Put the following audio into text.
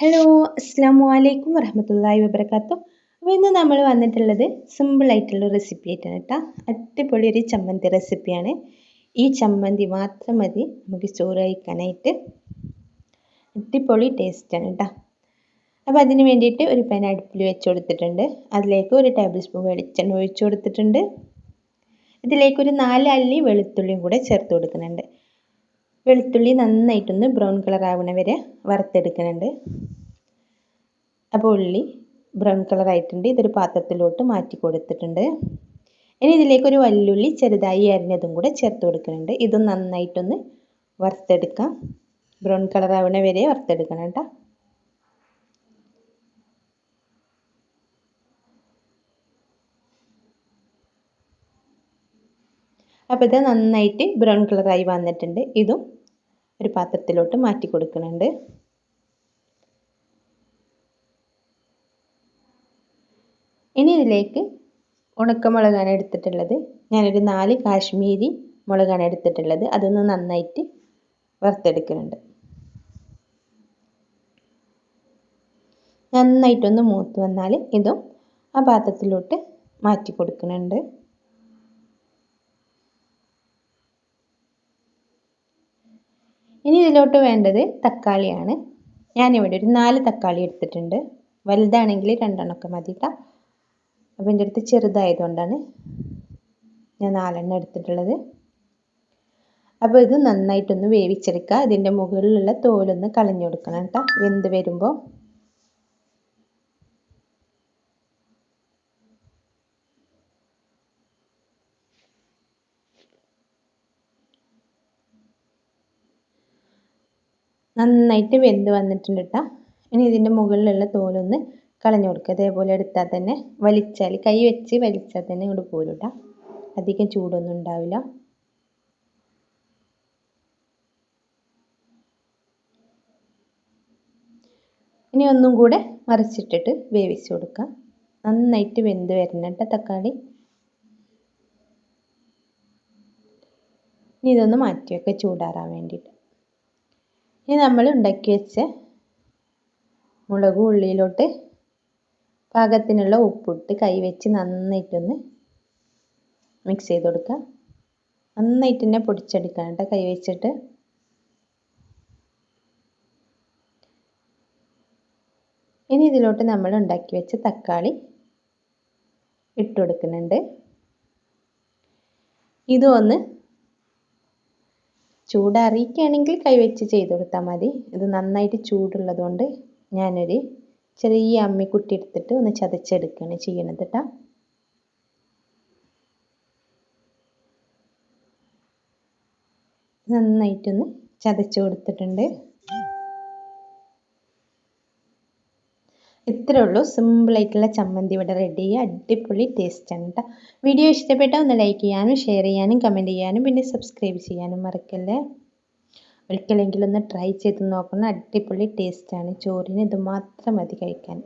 Hello അസ്സാം വലൈക്കും വറഹമത്തല്ലാഹി വബർക്കാത്തു അപ്പോൾ ഇന്ന് നമ്മൾ വന്നിട്ടുള്ളത് സിമ്പിൾ ആയിട്ടുള്ള റെസിപ്പി ആയിട്ടാണ് കേട്ടോ അടിപൊളി ഒരു ചമ്മന്തി റെസിപ്പിയാണ് ഈ ചമ്മന്തി മാത്രം മതി. നമുക്ക് ചോറ് കഴിക്കാനായിട്ട്. അടിപൊളി ടേസ്റ്റാണ് കേട്ടോ അപ്പോൾ അതിന് വേണ്ടിയിട്ട് ഒരു പാൻ അടുപ്പിൽ വെച്ച് കൊടുത്തിട്ടുണ്ട്. അതിലേക്ക് ഒരു ടേബിൾ സ്പൂൺ വെളിച്ചെണ്ണ ഒഴിച്ചു കൊടുത്തിട്ടുണ്ട്. ഇതിലേക്ക് ഒരു നാല് അല്ലി വെളുത്തുള്ളിയും കൂടെ ചേർത്ത് കൊടുക്കുന്നുണ്ട്. വെളുത്തുള്ളി നന്നായിട്ടൊന്ന് ബ്രൗൺ കളർ ആവണ വരെ വറുത്തെടുക്കുന്നുണ്ട്. അപ്പോൾ ഉള്ളി ബ്രൗൺ കളർ ആയിട്ടുണ്ട്. ഇതൊരു പാത്രത്തിലോട്ട് മാറ്റി കൊടുത്തിട്ടുണ്ട്. ഇനി ഇതിലേക്ക് ഒരു വല്ലുള്ളി ചെറുതായി അരിഞ്ഞതും കൂടെ ചേർത്ത് കൊടുക്കുന്നുണ്ട്. ഇതും നന്നായിട്ടൊന്ന് വറുത്തെടുക്കാം. ബ്രൗൺ കളർ ആവണ വരെ വറുത്തെടുക്കണം കേട്ടോ. അപ്പോൾ ഇത് നന്നായിട്ട് ബ്രൗൺ കളറായി വന്നിട്ടുണ്ട്. ഇതും ഒരു പാത്രത്തിലോട്ട് മാറ്റി കൊടുക്കുന്നുണ്ട്. ഇനി ഇതിലേക്ക് ഉണക്കമുളകാണ് എടുത്തിട്ടുള്ളത്. ഞാനൊരു നാല് കാശ്മീരി മുളകാണ് എടുത്തിട്ടുള്ളത്. അതൊന്ന് നന്നായിട്ട് വറുത്തെടുക്കുന്നുണ്ട്. നന്നായിട്ടൊന്ന് മൂത്ത് വന്നാൽ ഇതും ആ പാത്രത്തിലോട്ട് മാറ്റി കൊടുക്കുന്നുണ്ട്. ഇനി ഇതിലോട്ട് വേണ്ടത് തക്കാളിയാണ്. ഞാനിവിടെ ഒരു നാല് തക്കാളി എടുത്തിട്ടുണ്ട്. വലുതാണെങ്കിൽ രണ്ടെണ്ണമൊക്കെ മതി കേട്ടോ അപ്പോൾ എന്റെ അടുത്ത് ചെറുതായതുകൊണ്ടാണ് ഞാൻ നാലെണ്ണം എടുത്തിട്ടുള്ളത്. അപ്പോൾ ഇത് നന്നായിട്ടൊന്ന് വേവിച്ചെടുക്കുക. ഇതിന്റെ മുകളിലുള്ള തോലൊന്ന് കളഞ്ഞു കൊടുക്കണം കേട്ടോ വെന്ത് വരുമ്പോൾ നന്നായിട്ട് വെന്ത് വന്നിട്ടുണ്ട് കേട്ടോ ഇനി ഇതിന്റെ മുകളിലുള്ള തോലൊന്ന് കളഞ്ഞു കൊടുക്കുക അതേപോലെ എടുത്താൽ തന്നെ വലിച്ചാൽ കൈ വെച്ച് വലിച്ചാൽ തന്നെ ഇങ്ങോട്ട് പോരും കേട്ടോ അധികം ചൂടൊന്നും ഉണ്ടാവില്ല. ഇനി ഒന്നും കൂടെ മറിച്ചിട്ടിട്ട് വേവിച്ച് കൊടുക്കുക നന്നായിട്ട് വെന്ത് വരണം കേട്ടോ തക്കാളി. ഇനി ഇതൊന്ന് മാറ്റി വെക്കുക ചൂടാറാൻ വേണ്ടിയിട്ട് ഇനി നമ്മൾ ഉണ്ടാക്കി വെച്ച മുളക് ഉള്ളിയിലോട്ട് പാകത്തിനുള്ള ഉപ്പിട്ട് കൈ വെച്ച് നന്നായിട്ടൊന്ന് മിക്സ് ചെയ്ത് കൊടുക്കുക നന്നായിട്ട് തന്നെ പൊടിച്ചെടുക്കണം കേട്ടോ. കൈ വെച്ചിട്ട്. ഇനി ഇതിലോട്ട് നമ്മൾ ഉണ്ടാക്കി വെച്ച തക്കാളി ഇട്ട് കൊടുക്കുന്നുണ്ട്. ഇതും ഒന്ന് ചൂടറിയിക്കുകയാണെങ്കിൽ കൈവച്ച് ചെയ്ത് കൊടുത്താൽ മതി. ഇത് നന്നായിട്ട് ചൂടുള്ളതുകൊണ്ട് ഞാനൊരു ചെറിയ അമ്മിക്കുട്ടി എടുത്തിട്ട് ഒന്ന് ചതച്ചെടുക്കുകയാണ് ചെയ്യണത് കേട്ടോ നന്നായിട്ടൊന്ന് ചതച്ച് കൊടുത്തിട്ടുണ്ട്. ഇത്രേ ഉള്ളൂ. സിമ്പിളായിട്ടുള്ള ചമ്മന്തി ഇവിടെ റെഡി ചെയ്യുക. അടിപൊളി ടേസ്റ്റാണ് കേട്ടോ വീഡിയോ ഇഷ്ടപ്പെട്ടാൽ ഒന്ന് ലൈക്ക് ചെയ്യാനും ഷെയർ ചെയ്യാനും കമന്റ് ചെയ്യാനും പിന്നെ സബ്സ്ക്രൈബ് ചെയ്യാനും മറക്കല്ലേ? ഒരിക്കലെങ്കിലും ഒന്ന് ട്രൈ ചെയ്ത് നോക്കണം. അടിപൊളി ടേസ്റ്റാണ് ചോറിന് ഇത് മാത്രം മതി കഴിക്കാൻ.